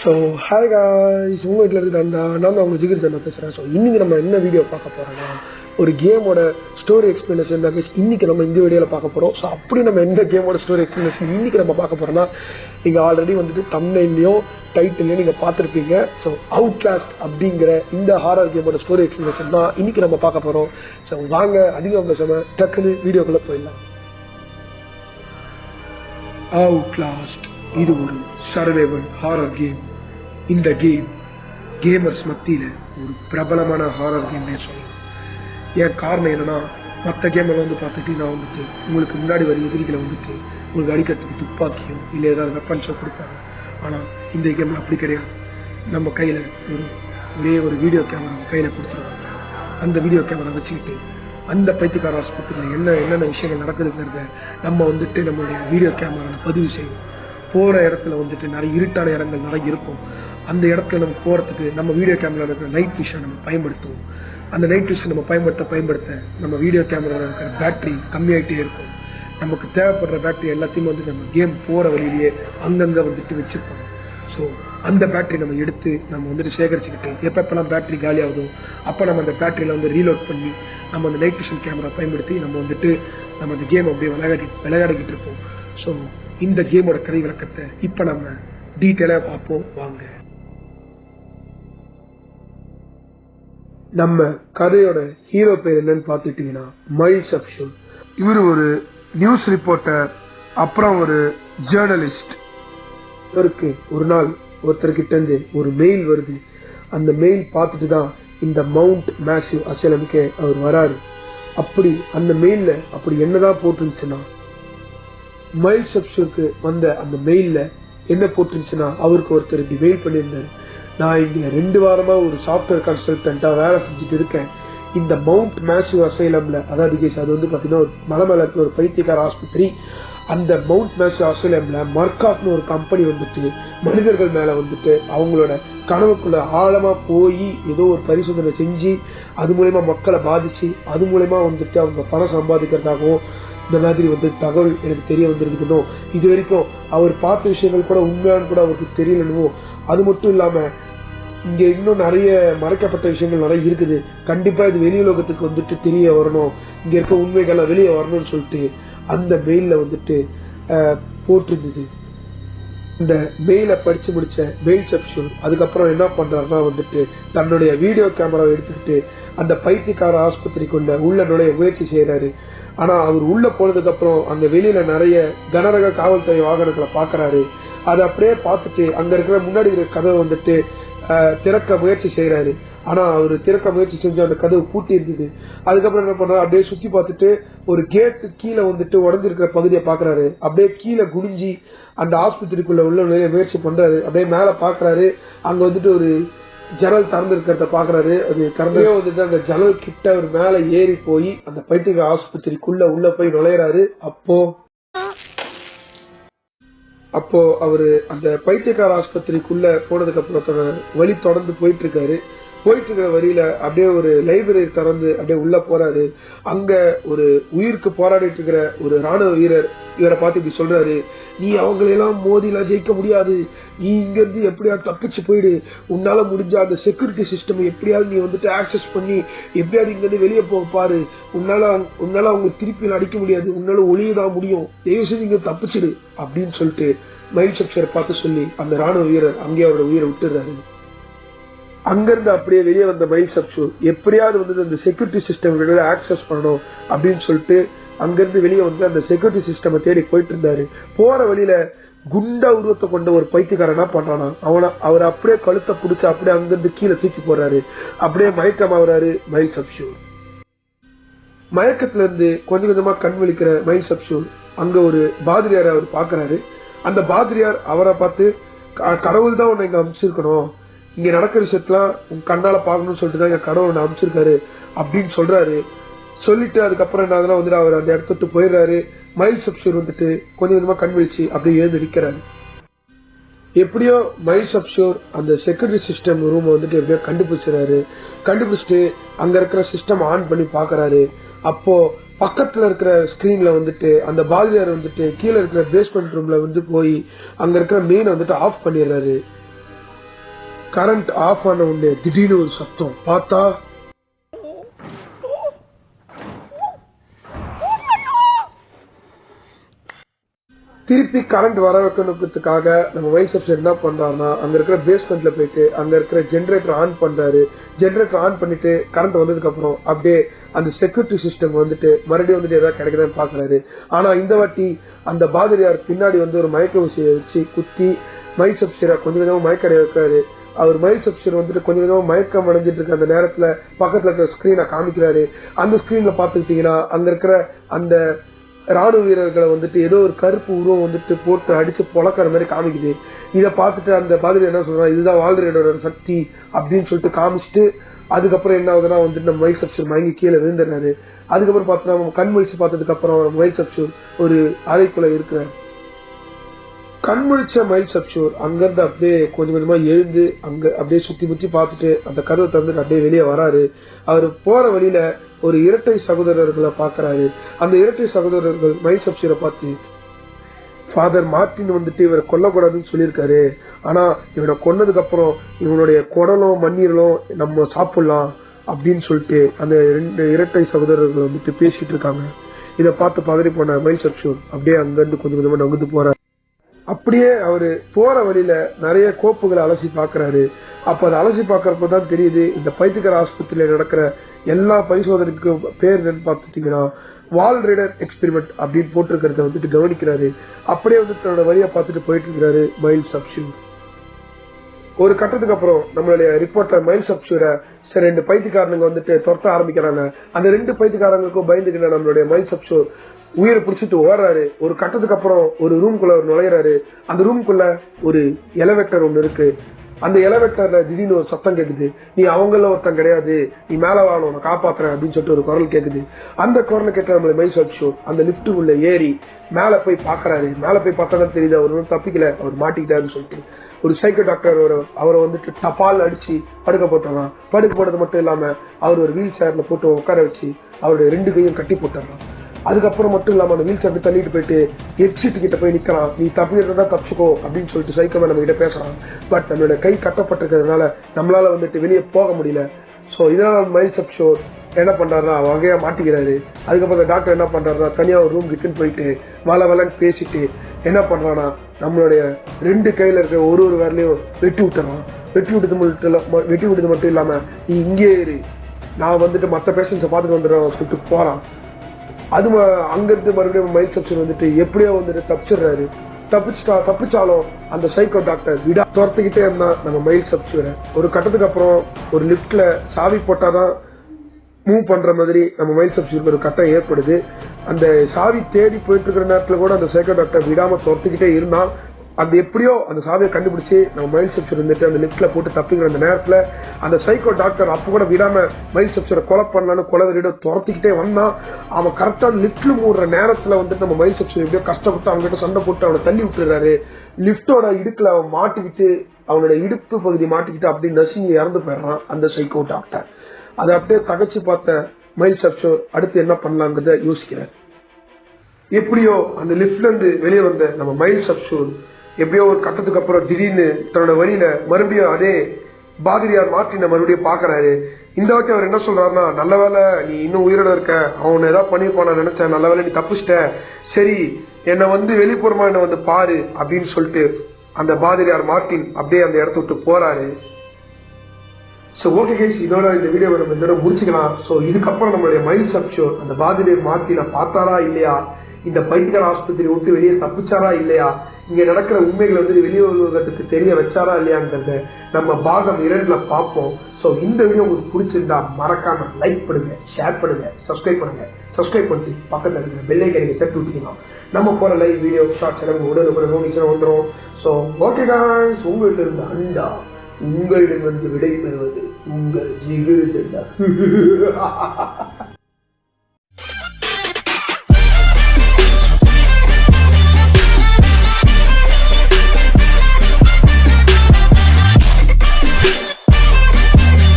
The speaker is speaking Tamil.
ஸோ ஹாய் காய்ஸ் உங்கள் வீட்டில் இருக்க அந்த நான் அவங்க ஜிகிர் ஜன்னா பேசுகிறேன் ஸோ இன்றைக்கி நம்ம என்ன வீடியோ பார்க்க போகிறோம்னா ஒரு கேமோட ஸ்டோரி எக்ஸ்பிளனேஷன் தான் இன்றைக்கி நம்ம இந்த வீடியோவில் பார்க்க போகிறோம் ஸோ அப்படி நம்ம எந்த கேமோட ஸ்டோரி எக்ஸ்பீரியன்ஸ் இன்றைக்கி நம்ம பார்க்க போகிறோம்னா நீங்கள் ஆல்ரெடி வந்துட்டு தமிழ்லையும் டைட்டிலையும் நீங்கள் பார்த்துருப்பீங்க. ஸோ அவுட் லாஸ்ட் அப்படிங்கிற இந்த ஹாரர் கேமோட ஸ்டோரி எக்ஸ்பிளனேஷன் தான் இன்றைக்கி நம்ம பார்க்க போகிறோம் ஸோ வாங்க அதிகம் பேசாமல் டக்குன்னு வீடியோக்குள்ளே போயிடலாம். அவுட்லாஸ்ட் இது ஒரு சர்வைவல் ஹாரர் கேம் இந்த கேம் கேமர்ஸ் மத்தியில் ஒரு பிரபலமான ஹாரர் கேம்னே சொல்லலாம். ஏன் காரணம் என்னன்னா மற்ற கேமில் வந்து பார்த்துட்டீங்கன்னா வந்துட்டு உங்களுக்கு முன்னாடி வர எதிரிகளை வந்துட்டு உங்களுக்கு அடிக்கிறதுக்கு துப்பாக்கியும் இல்லை ஏதாவது வெப்பன்ஸோ கொடுப்பாங்க. ஆனால் இந்த கேமில் அப்படி கிடையாது. நம்ம கையில் ஒரு ஒரே ஒரு வீடியோ கேமரா கையில் கொடுத்துருவாங்க. அந்த வீடியோ கேமரா வச்சுக்கிட்டு அந்த பைத்தியக்கார ஆஸ்பத்திரியில் என்ன என்னென்ன விஷயங்கள் நடக்குதுங்கிறத நம்ம வந்துட்டு நம்மளுடைய வீடியோ கேமராவில் பதிவு செய்வோம். போகிற இடத்துல வந்துட்டு நிறைய இருட்டான இடங்கள் நிறைய இருக்கும். அந்த இடத்துல நம்ம போகிறதுக்கு நம்ம வீடியோ கேமராவில் இருக்கிற நைட் விஷன் நம்ம பயன்படுத்துவோம். அந்த நைட் விஷன் நம்ம பயன்படுத்த பயன்படுத்த நம்ம வீடியோ கேமராவில் இருக்கிற பேட்டரி கம்மியாகிட்டே இருக்கும். நமக்கு தேவைப்படுற பேட்டரி எல்லாத்தையும் வந்து நம்ம கேம் போகிற வழியிலேயே அங்கங்கே வந்துட்டு வச்சுருப்போம். ஸோ அந்த பேட்டரி நம்ம எடுத்து நம்ம வந்துட்டு சேகரிச்சுக்கிட்டு எப்பப்பெல்லாம் பேட்டரி காலி ஆகுதோ அப்போ நம்ம அந்த பேட்டரியில் வந்து ரீலோட் பண்ணி நம்ம அந்த நைட் விஷன் கேமரா பயன்படுத்தி நம்ம வந்துட்டு நம்ம அந்த கேம் அப்படியே விளையாடி விளையாடிக்கிட்டு இருப்போம். ஸோ இந்த கேமோட கதை விளக்கத்தை இப்போ நம்ம டீட்டெயிலாக பார்ப்போம் வாங்க. நம்ம கதையோட ஹீரோ பேர் என்னன்னு பார்த்துட்டீங்கன்னா மைல்ஸ் அப்ஷுல் இவர் ஒரு நியூஸ் ரிப்போர்ட்டர் அப்புறம் ஒரு ஜேர்னலிஸ்ட் இவருக்கு ஒரு நாள் ஒருத்தர்கிட்ட இருந்து ஒரு மெயில் வருது. அந்த மெயில் பார்த்துட்டு தான் இந்த மவுண்ட் மேசிவ் அசலமுக்கே அவர் வராரு. அப்படி அந்த மெயில்ல அப்படி என்னதான் போட்டுருந்துச்சுன்னா மைல் சப்ஷூருக்கு வந்த அந்த மெயிலில் என்ன போட்டுருந்துச்சுன்னா அவருக்கு ஒருத்தர் இப்படி மெயில் பண்ணியிருந்தார் நான் இங்கே ரெண்டு வாரமாக ஒரு சாஃப்ட்வேர் கன்சல்டண்ட்டாக வேலை செஞ்சுட்டு இருக்கேன் இந்த மவுண்ட் மேசிவ் அசைலமில் அதாவது கேஸ் அது வந்து பார்த்திங்கன்னா ஒரு மலை இருக்கிற ஒரு பைத்தியக்கார ஆஸ்பத்திரி. அந்த மவுண்ட் மேசிவ் அசைலமில் மர்காஃப்னு ஒரு கம்பெனி வந்துட்டு மனிதர்கள் மேலே வந்துட்டு அவங்களோட கனவுக்குள்ளே ஆழமாக போய் ஏதோ ஒரு பரிசோதனை செஞ்சு அது மூலயமா மக்களை பாதிச்சு அது மூலயமா வந்துட்டு அவங்க பணம் சம்பாதிக்கிறதாகவும் இந்த மாதிரி வந்து தகவல் எனக்கு தெரிய வந்திருக்கணும் இது வரைக்கும் அவர் பார்த்த விஷயங்கள் கூட உண்மையானு கூட அவருக்கு தெரியலனுவோ அது மட்டும் இல்லாமல் இங்கே இன்னும் நிறைய மறைக்கப்பட்ட விஷயங்கள் நிறைய இருக்குது. கண்டிப்பாக இது வெளி உலகத்துக்கு வந்துட்டு தெரிய வரணும். இங்கே இருக்க உண்மைகள்லாம் வெளியே வரணும்னு சொல்லிட்டு அந்த மெயில்ல வந்துட்டு போட்டிருந்தது. இந்த மெயிலை படிச்சு முடிச்ச மெயில் செப்ஷன் அதுக்கப்புறம் என்ன பண்றாருன்னா வந்துட்டு தன்னுடைய வீடியோ கேமராவை எடுத்துக்கிட்டு அந்த பைத்தியக்கார ஆஸ்பத்திரிக்குள்ள உள்ள நுழைய முயற்சி செய்யறாரு ஆனா அவர் உள்ள போனதுக்கு அப்புறம் வெளியில் வெளியில நிறைய கனரக காவல்துறை வாகனங்களை பாக்குறாரு. அதை அப்படியே பார்த்துட்டு அங்க இருக்கிற முன்னாடி இருக்கிற கதவை வந்துட்டு திறக்க முயற்சி செய்கிறாரு ஆனால் அவர் திறக்க முயற்சி செஞ்சு அந்த கதவு பூட்டி இருந்தது அதுக்கப்புறம் என்ன பண்றாரு? அப்படியே சுற்றி பார்த்துட்டு ஒரு கேட்டு கீழே வந்துட்டு உடஞ்சிருக்கிற பகுதியை பார்க்குறாரு. அப்படியே கீழே குனிஞ்சி அந்த ஆஸ்பத்திரிக்குள்ளே உள்ள நிறைய முயற்சி பண்ணுறாரு அப்படியே மேலே பார்க்குறாரு. அங்கே வந்துட்டு ஒரு ஜன்னல் திறந்து பார்க்குறாரு. அது திறந்தே வந்துட்டு அந்த ஜன்னல் கிட்ட அவர் மேலே ஏறி போய் அந்த பைத்தியக்கார ஆஸ்பத்திரிக்குள்ளே உள்ளே போய் நுழையிறாரு. அப்போது அப்போ அவரு அந்த பைத்தியக்கார ஆஸ்பத்திரிக்குள்ள போனதுக்கு அப்புறம் வழி தொடர்ந்து போயிட்டு இருக்காரு. போயிட்டு இருக்கிற வழியில அப்படியே ஒரு லைப்ரரி திறந்து அப்படியே உள்ள போறாரு. அங்க ஒரு உயிருக்கு போராடிட்டு இருக்கிற ஒரு ராணுவ வீரர் இவரை பார்த்து இப்படி சொல்றாரு. நீ அவங்களையெல்லாம் மோதிலாம் ஜெயிக்க முடியாது. நீ இங்கிருந்து எப்படியாவது தப்பிச்சு போயிடு. உன்னால முடிஞ்ச அந்த செக்யூரிட்டி சிஸ்டம் எப்படியாவது நீ வந்துட்டு ஆக்சஸ் பண்ணி எப்படியாவது இங்கிருந்து வெளியே போக பாரு. உன்னால உன்னால அவங்க திருப்பி அடிக்க முடியாது. உன்னால ஒளிய தான் முடியும். தயவு செஞ்சு இங்க தப்பிச்சிடு. அப்படின்னு சொல்லிட்டு மயில் சப்சரை பார்த்து சொல்லி அந்த ராணுவ வீரர் அங்கேயே அவரோட உயிரை விட்டுறாரு அங்கிருந்து அப்படியே வெளியே வந்த மயில் சப்சு எப்படியாவது வந்து அந்த செக்யூரிட்டி சிஸ்டம் ஆக்சஸ் பண்ணணும் அப்படின்னு சொல்லிட்டு அங்கிருந்து வெளியே வந்து அந்த செக்யூரிட்டி சிஸ்டம் தேடி போயிட்டு இருந்தாரு. போற வழியில குண்டா உருவத்தை கொண்ட ஒரு பைத்தியக்காரன் என்ன பண்றானா அவனை அவர் அப்படியே கழுத்தை பிடிச்சி அப்படியே அங்கிருந்து கீழே தூக்கி போறாரு அப்படியே மயக்கம் ஆகுறாரு மயில் சப்ஷூ மயக்கத்துல இருந்து கொஞ்சம் கொஞ்சமா கண் விழிக்கிற மயில் சப்ஷூ அங்க ஒரு பாதிரியாரை அவர் பாக்குறாரு அந்த பாதிரியார் அவரை பார்த்து "க- கடவுள் தான் உன்னை இங்க அமைச்சிருக்கணும் இங்க நடக்கிற விஷயத்தெல்லாம் உங்கள் கண்ணால் பார்க்கணும்னு சொல்லிட்டு தான் எங்கள் கடவுள் ஒன்று அமைச்சிருக்காரு அப்படின்னு சொல்றாரு. சொல்லிட்டு அதுக்கப்புறம் என்ன ஆகுதுன்னா வந்துட்டு அவர் அந்த இடத்த விட்டு போயிடுறாரு. மயில் சப்சூர் வந்துட்டு கொஞ்சம் கொஞ்சமா கண் விழிச்சு அப்படியே எழுந்து நிற்கிறாரு எப்படியோ மயில் சப்ஷோர் அந்த செக்யூரிட்டி சிஸ்டம் ரூம் வந்துட்டு எப்படியோ கண்டுபிடிச்சிடறாரு. கண்டுபிடிச்சிட்டு அங்க இருக்கிற சிஸ்டம் ஆன் பண்ணி பாக்குறாரு அப்போ பக்கத்துல இருக்கிற ஸ்கிரீன்ல வந்துட்டு அந்த பாதிரியார் வந்துட்டு கீழே இருக்கிற பேஸ்மெண்ட் ரூம்ல வந்து போய் அங்க இருக்கிற மெயின் வந்துட்டு ஆஃப் பண்ணிடுறாரு. கரண்ட் ஆஃப் ஆன உடனே திடீர்னு ஒரு சத்தம். பார்த்தா திருப்பி கரண்ட் வர வைக்கணுங்கிறதுக்காக நம்ம மைண்ட் சப்ஸ்டர் என்ன பண்ணுறாருனா அங்கே இருக்கிற பேஸ்மெண்ட்ல போயிட்டு அங்கே இருக்கிற ஜென்ரேட்டர் ஆன் பண்ணுறாரு ஜென்ரேட்டர் ஆன் பண்ணிட்டு கரண்ட் வந்ததுக்கப்புறம் அப்படியே அந்த செக்யூரிட்டி சிஸ்டம் வந்துட்டு மறுபடியும் வந்துட்டு எதாவது கிடைக்குதான்னு பார்க்குறாரு ஆனால் இந்த வாட்டி அந்த பாதிரியார் பின்னாடி வந்து ஒரு மயக்க ஊசியை வச்சு குத்தி மைல் சப்ஸ்டரை கொஞ்சம் கொஞ்சமாக மயக்கடைய வைக்கிறாரு. அவர் மயில் சப்ஸ்டர் வந்துட்டு கொஞ்சம் கொஞ்சமாக மயக்கம் அடைஞ்சிட்டு இருக்க அந்த நேரத்தில் பக்கத்தில் இருக்கிற ஸ்க்ரீனை காமிக்கிறாரு. அந்த ஸ்க்ரீனில் பார்த்துக்கிட்டிங்கன்னா அங்கே இருக்கிற அந்த ராணுவ வீரர்களை வந்துட்டு ஏதோ ஒரு கருப்பு உருவம் வந்துட்டு போட்டு அடித்து பொழக்கிற மாதிரி காமிக்குது. இதை பார்த்துட்டு அந்த பாதிரி என்ன சொல்கிறான் இதுதான் வால்ரேடோட சக்தி அப்படின்னு சொல்லிட்டு காமிச்சிட்டு அதுக்கப்புறம் என்ன ஆகுதுன்னா வந்துட்டு நம்ம மைக் சப்ஷூர் மயங்கி கீழே விழுந்துடுறாரு. அதுக்கப்புறம் பார்த்தோன்னா நம்ம கண் முழிச்சு பார்த்ததுக்கப்புறம் மைக் சப்ஷூர் ஒரு அறைக்குள்ளே இருக்கிறார். கண் முழிச்ச மைல் சப்ஷூர் அங்கேருந்து அப்படியே கொஞ்சம் கொஞ்சமாக எழுந்து அங்கே அப்படியே சுற்றி முற்றி பார்த்துட்டு அந்த கதவை திறந்துட்டு அப்படியே வெளியே வராரு. அவர் போகிற வழியில் ஒரு இரட்டை சகோதரர்களை பார்க்கறாரு. அந்த இரட்டை சகோதரர்கள் மைல் சப்ஷூரை பார்த்து ஃபாதர் மார்ட்டின் வந்துட்டு இவரை கொல்லக்கூடாதுன்னு சொல்லியிருக்காரு. ஆனால் இவனை கொன்னதுக்கப்புறம் இவனுடைய குடலும் மண்ணீரலும் நம்ம சாப்பிட்லாம் அப்படின்னு சொல்லிட்டு அந்த ரெண்டு இரட்டை சகோதரர்கள் வந்துட்டு பேசிட்டு இருக்காங்க. இதை பார்த்து பதறி போன மைல் சப்ஷூர் அப்படியே அங்கேருந்து கொஞ்சம் கொஞ்சமாக நகர்ந்து போகிறார் அப்படியே அவரு போற வழியில நிறைய கோப்புகளை அலசி பார்க்கறாரு. அப்ப அதை அலசி பார்க்கறப்ப தான் தெரியுது இந்த பைத்தியக்கார ஆஸ்பத்திரியில நடக்கிற எல்லா பரிசோதனைக்கும் பேர் என்னன்னு பார்த்துட்டீங்கன்னா வால் ரீடர் எக்ஸ்பெரிமெண்ட் அப்படின்னு போட்டிருக்கிறத வந்துட்டு கவனிக்கிறாரு. அப்படியே வந்து தன்னோட வழியை பார்த்துட்டு போயிட்டு இருக்கிறாரு மைல் சப்ஷின் ஒரு கட்டத்துக்கு அப்புறம் நம்மளுடைய ரிப்போர்ட்டர் மைல் சப்ஷூரை சரி ரெண்டு பைத்தியக்காரனுங்க வந்துட்டு துரத்த ஆரம்பிக்கிறாங்க. அந்த ரெண்டு பைத்தியக்காரங்களுக்கும் பயந்துக்கிட்ட நம்மளுடைய மைல் சப்ஷூர் உயிரை பிடிச்சிட்டு ஓடுறாரு. ஒரு கட்டத்துக்கு அப்புறம் ஒரு ரூம்குள்ள அவர் நுழையிறாரு. அந்த ரூம்குள்ள ஒரு எலவேட்டர் ஒன்று இருக்கு. அந்த எலவேட்டர்ல திடீர்னு ஒரு சத்தம் கேட்குது நீ அவங்கள ஒருத்தன் கிடையாது. நீ மேலே வாழ நான் காப்பாத்துறேன் அப்படின்னு சொல்லிட்டு ஒரு குரல் கேட்குது அந்த குரலை கேட்ட நம்மளை மைஸ் சப்ஷூர் அந்த லிஃப்ட் உள்ள ஏறி மேலே போய் பார்க்குறாரு மேலே போய் பார்த்தா தான் தெரியுது அவர் ஒன்றும் தப்பிக்கல. அவர் மாட்டிக்கிட்டாருன்னு சொல்லிட்டு. ஒரு சைக்கோ டாக்டர் ஒரு அவரை வந்துட்டு டபால் அடிச்சு படுக்க போட்டுறான். படுக்க போட்டது மட்டும் இல்லாமல் அவர் ஒரு வீல் சேர்ல போட்டு உட்கார வச்சு அவருடைய ரெண்டு கையும் கட்டி போட்டுறான். அதுக்கப்புறம் மட்டும் இல்லாமல் அந்த வீல் சேர் தள்ளிட்டு போயிட்டு எக்ஸிட் கிட்ட போய் நிற்கிறான் நீ தப்பிக்கிறதா தப்பிச்சுக்கோ அப்படின்னு சொல்லிட்டு சைக்கோ நம்ம கிட்ட பேசுறான். பட் நம்மளோட கை கட்டப்பட்டிருக்கிறதுனால நம்மளால் வந்துட்டு வெளியே போக முடியல. ஸோ இதனால் மைல் சப் ஷோ என்ன பண்றாருன்னா வகையாக மாட்டிக்கிறாரு. அதுக்கப்புறம் அந்த டாக்டர் என்ன பண்றாருன்னா தனியாக ஒரு ரூம் கிட்டுன்னு போயிட்டு வலை வளன்னு பேசிட்டு என்ன பண்ணுறான்னா நம்மளுடைய ரெண்டு கையில் இருக்கிற ஒரு ஒரு வேலையும் வெட்டி விட்டுறான். வெட்டி விட்டது மட்டும் இல்லாமல் வெட்டி விட்டது மட்டும் இல்லாமல் நீ இங்கே இரு. நான் வந்துட்டு மற்ற பேஷண்ட்ஸை பார்த்துட்டு வந்துடுறேன் சொல்லிட்டு போகிறான் அது ம- மறுபடியும் மைல் சப்ஷன் வந்துட்டு எப்படியோ வந்துட்டு தப்பிச்சிடுறாரு. தப்பிச்சிட்டா தப்பிச்சாலும் அந்த சைக்கோ டாக்டர் விடா துரத்துக்கிட்டே இருந்தால் நம்ம மைல் சப்ஷூரை ஒரு கட்டத்துக்கு அப்புறம் ஒரு லிஃப்டில் சாவி போட்டால் தான் மூவ் பண்ணுற மாதிரி நம்ம மைல் சப்ஸ்டியூட் ஒரு கட்டம் ஏற்படுது. அந்த சாவி தேடி போயிட்டு இருக்கிற நேரத்தில் கூட அந்த சைக்கோ டாக்டர் விடாமல் துரத்துக்கிட்டே இருந்தால் அது எப்படியோ அந்த சாவியை கண்டுபிடிச்சி நம்ம மைல் சப்ஸ்டர் இருந்துட்டு அந்த லிஃப்ட்ல போட்டு தப்பிக்கிற அந்த நேரத்தில் அந்த சைக்கோ டாக்டர் அப்போ கூட விடாம மைல் சப்ஸ்டரை கொலை பண்ணலான்னு கொலை வெளியிட துரத்திக்கிட்டே வந்தான். அவன் கரெக்டாக லிஃப்ட்ல மூடுற நேரத்தில் வந்துட்டு நம்ம மைல் சப்ஸ்டர் எப்படியோ கஷ்டப்பட்டு அவங்ககிட்ட சண்டை போட்டு அவனை தள்ளி விட்டுறாரு. லிஃப்டோட இடுக்கில் அவன் மாட்டிக்கிட்டு அவனோட இடுப்பு பகுதி மாட்டிக்கிட்டு அப்படியே நசுங்கி இறந்து போயிடுறான் அந்த சைக்கோ டாக்டர் அதை அப்படியே தகச்சு பார்த்த மைல் சப்ஷோர் அடுத்து என்ன பண்ணலாங்கிறத யோசிக்கிறார். எப்படியோ அந்த லிஃப்ட்லேருந்து வெளியே வந்த நம்ம மைல் சப்ஷூர் எப்படியோ ஒரு கட்டத்துக்கு அப்புறம் திடீர்னு தன்னோட வழியில மறுபடியும் அதே பாதிரியார் மார்ட்டினை மறுபடியும் பாக்குறாரு இந்த வாட்டி அவர் என்ன சொல்றாருன்னா நல்ல வேலை நீ இன்னும் உயிரோட இருக்க. அவனை ஏதாவது பண்ணியிருப்பான் நான் நினைச்சேன். நல்ல வேலை நீ தப்பிச்சிட்ட. சரி என்னை வந்து வெளிப்புறமா என்னை வந்து பாரு அப்படின்னு சொல்லிட்டு அந்த பாதிரியார் மார்ட்டின் அப்படியே அந்த இடத்த விட்டு போறாரு. ஸோ ஓகே கைஸ் இதோட இந்த வீடியோவை நம்ம இதோட முடிச்சுக்கலாம். ஸோ இதுக்கப்புறம் நம்மளுடைய மைல் சப்ஷோ அந்த பாதிரியார் மார்ட்டினை பார்த்தாரா இல்லையா? இந்த பைத்தியக்கார ஆஸ்பத்திரி விட்டு வெளியே தப்பிச்சாரா இல்லையா? இங்க நடக்கிற உண்மைகளை வந்து வெளியே உலகத்துக்கு தெரிய வச்சாரா இல்லையாங்கிறத நம்ம பாகம் இரண்டுல பார்ப்போம். ஸோ இந்த வீடியோ உங்களுக்கு பிடிச்சிருந்தா மறக்காம லைக் பண்ணுங்க ஷேர் பண்ணுங்க சப்ஸ்கிரைப் பண்ணுங்க. சப்ஸ்கிரைப் பண்ணிட்டு பக்கத்தில் இருக்கிற பெல்லை கையை தட்டி விட்டுக்கலாம் நம்ம போற லைவ் வீடியோ ஷார்ட்ஸ் எல்லாம் உடனே உடனே நிச்சயம் வந்துடும் ஸோ ஓகே காய்ஸ் உங்கள்கிட்ட இருந்து அண்டா உங்களிடம் வந்து விடை பெறுவது உங்கள் ஜிகிரு